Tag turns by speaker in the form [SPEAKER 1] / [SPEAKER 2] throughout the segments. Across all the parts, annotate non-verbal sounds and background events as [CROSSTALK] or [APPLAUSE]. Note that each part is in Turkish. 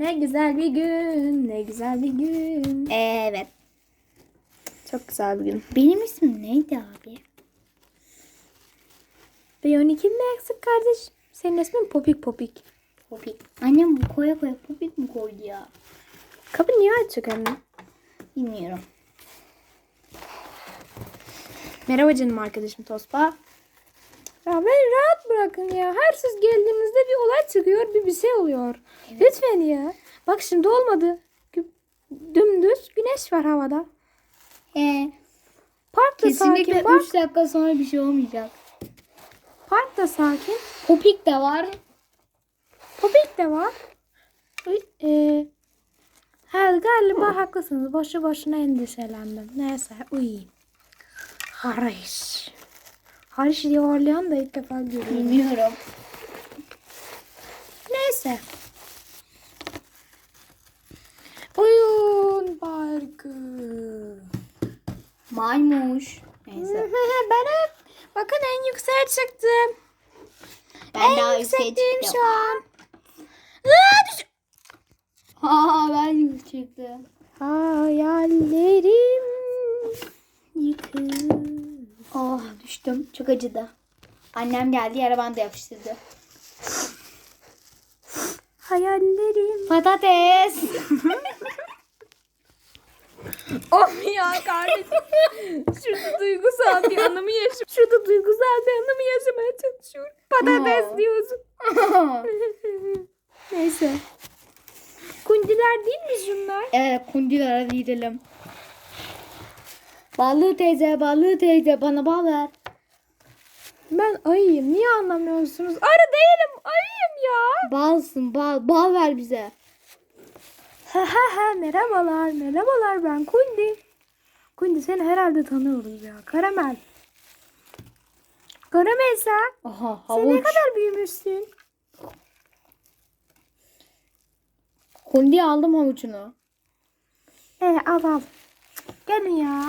[SPEAKER 1] Ne güzel bir gün, ne güzel bir gün.
[SPEAKER 2] Evet.
[SPEAKER 1] Çok güzel bir gün.
[SPEAKER 2] Benim ismim neydi abi?
[SPEAKER 1] B12 mi eksik kardeş? Senin ismin Popik Popik.
[SPEAKER 2] Popik. Annem bu koya koya popik mi koydu ya?
[SPEAKER 1] Kapı niye açık anne?
[SPEAKER 2] Bilmiyorum.
[SPEAKER 1] Merhaba canım arkadaşım Tospa. Beni rahat bırakın ya. Her siz geldiğinizde bir olay çıkıyor, bir bir şey oluyor. Lütfen ya. Bak şimdi olmadı. Dümdüz güneş var havada.
[SPEAKER 2] Ee,
[SPEAKER 1] Park da
[SPEAKER 2] kesinlikle
[SPEAKER 1] sakin. Bak,
[SPEAKER 2] 3 dakika sonra bir şey olmayacak.
[SPEAKER 1] park da sakin.
[SPEAKER 2] Popik de var.
[SPEAKER 1] Popik de var. Ee, ha, galiba haklısınız. Boşu boşuna endişelendim. Neyse uyuyayım. Hariç. Hariç diye horlayan da ilk defa görüyorum.
[SPEAKER 2] Bilmiyorum.
[SPEAKER 1] Neyse. Oyun parkı.
[SPEAKER 2] Maymuş. Neyse. [LAUGHS]
[SPEAKER 1] ben hep bakın en yükseğe çıktım.
[SPEAKER 2] Ben
[SPEAKER 1] en
[SPEAKER 2] daha
[SPEAKER 1] yüksekteyim şu an.
[SPEAKER 2] Ha ben yüksektim.
[SPEAKER 1] Hayallerim yıkılır.
[SPEAKER 2] Düştüm. Çok acıdı. Annem geldi yere bandı yapıştırdı.
[SPEAKER 1] Hayallerim.
[SPEAKER 2] Patates. [LAUGHS]
[SPEAKER 1] Of ya kardeşim. Şurada duygusal bir anımı yaşım. Şurada duygusal bir anımı yaşamaya çalışıyorum. Patates diyorsun. [LAUGHS] Neyse. Kundiler değil mi şunlar?
[SPEAKER 2] evet kundilara gidelim. Ballı teyze, ballı teyze bana bal ver.
[SPEAKER 1] Ben ayıyım. Niye anlamıyorsunuz? Arı değilim. Ayıyım ya.
[SPEAKER 2] Balsın, bal, bal ver bize.
[SPEAKER 1] Ha ha ha merhabalar. Merhabalar ben Kundi. Kundi seni herhalde tanıyoruz ya. Karamel. Karamel sen.
[SPEAKER 2] Aha,
[SPEAKER 1] Sen ne
[SPEAKER 2] havuç.
[SPEAKER 1] kadar büyümüşsün.
[SPEAKER 2] Kundi aldım havuçunu.
[SPEAKER 1] Ee al al. Gelin ya.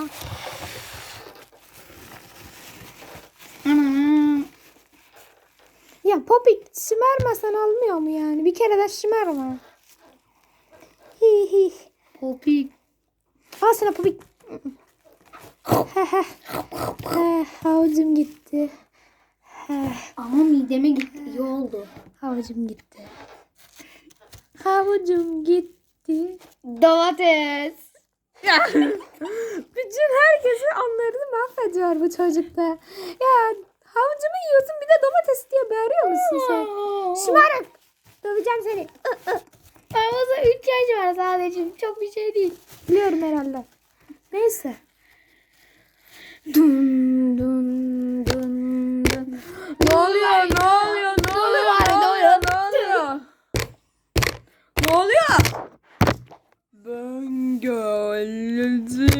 [SPEAKER 1] Ya Popik şımarmasan olmuyor mu yani? Bir kere de şımarma. Hi hi.
[SPEAKER 2] Popik.
[SPEAKER 1] Al sana. Heh, Havucum gitti.
[SPEAKER 2] Ama mideme gitti. İyi oldu.
[SPEAKER 1] Havucum gitti. Havucum gitti.
[SPEAKER 2] Domates. [LAUGHS]
[SPEAKER 1] Bütün herkesin anlarını mahvediyor bu çocukta. Ya havucumu yiyorsun bir de domates diye bağırıyor musun sen? Şımarık. Döveceğim seni. Ih, ih.
[SPEAKER 2] Aramızda 3 yaş var sadece. Çok bir şey değil.
[SPEAKER 1] Biliyorum herhalde. Neyse. Dun dun dun dun. Ne oluyor? Ne oluyor? Ne oluyor? Ne oluyor? Ne oluyor? Ben geldim.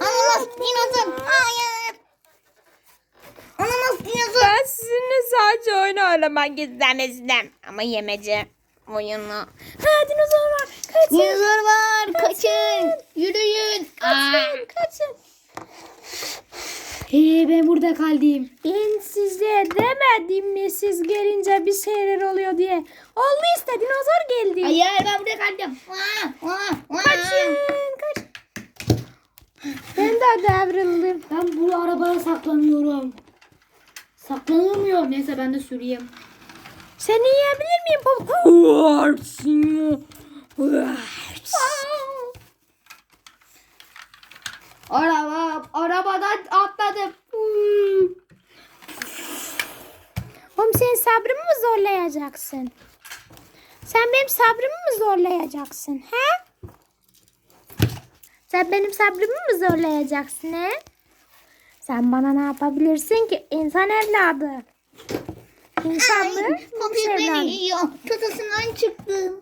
[SPEAKER 2] Ananas dinozor. Hayır. Ananas dinozor.
[SPEAKER 1] Ben sizinle sadece oyun oynamak istemezdim. Ama yemece oyunu. Ha dinozor var. Kaçın.
[SPEAKER 2] Dinozor var. Kaçın. Yürüyün. Aa.
[SPEAKER 1] Kaçın. Kaçın.
[SPEAKER 2] Hey ben burada kaldım.
[SPEAKER 1] Ben size demedim mi siz gelince bir şeyler oluyor diye. Oldu işte dinozor geldi.
[SPEAKER 2] Hayır ben burada kaldım.
[SPEAKER 1] Kaçın kaç. Ben de devrildim.
[SPEAKER 2] Ben bu arabaya saklanıyorum. Saklanamıyorum. Neyse ben de süreyim.
[SPEAKER 1] Seni yiyebilir miyim? Pop-
[SPEAKER 2] Araba, arabadan atladım.
[SPEAKER 1] Oğlum senin sabrımı mı zorlayacaksın? Sen benim sabrımı mı zorlayacaksın? He? Sen benim sabrımı mı zorlayacaksın he? Sen bana ne yapabilirsin ki insan evladı? İnsan mı?
[SPEAKER 2] Popik
[SPEAKER 1] Evladı.
[SPEAKER 2] beni yiyor. Çatısından çıktım.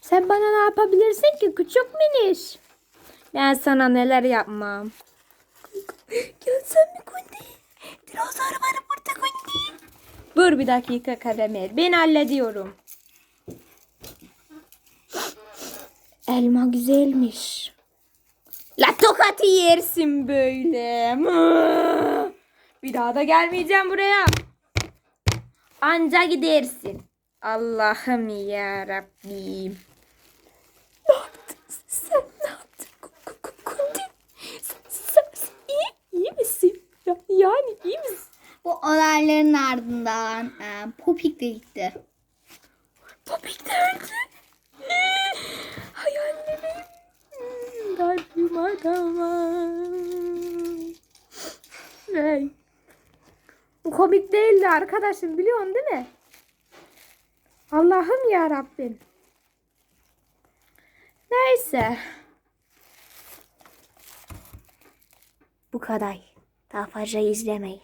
[SPEAKER 1] Sen bana ne yapabilirsin ki küçük miniş? Ben sana neler yapmam. Gelsen mi Kundi? Dinozor var burada Kundi. Dur bir dakika Karamel. Ben hallediyorum. Elma güzelmiş. La tokatı yersin böyle. Bir daha da gelmeyeceğim buraya. Anca gidersin. Allah'ım ya Rabbim. Ne yaptın? Sen ne yaptın? Ku- ku- ku- Kundi. Sen, sen, sen iyi, iyi misin? Ya, yani iyi misin?
[SPEAKER 2] Bu olayların ardından e, Popik de gitti.
[SPEAKER 1] Popik nerede? Hayallerim. Darmadağın. Hey. Bu komik değildi arkadaşım biliyorsun değil mi? Allah'ım ya Rabbim. Neyse. Bu kadar. Daha fazla izlemeyin.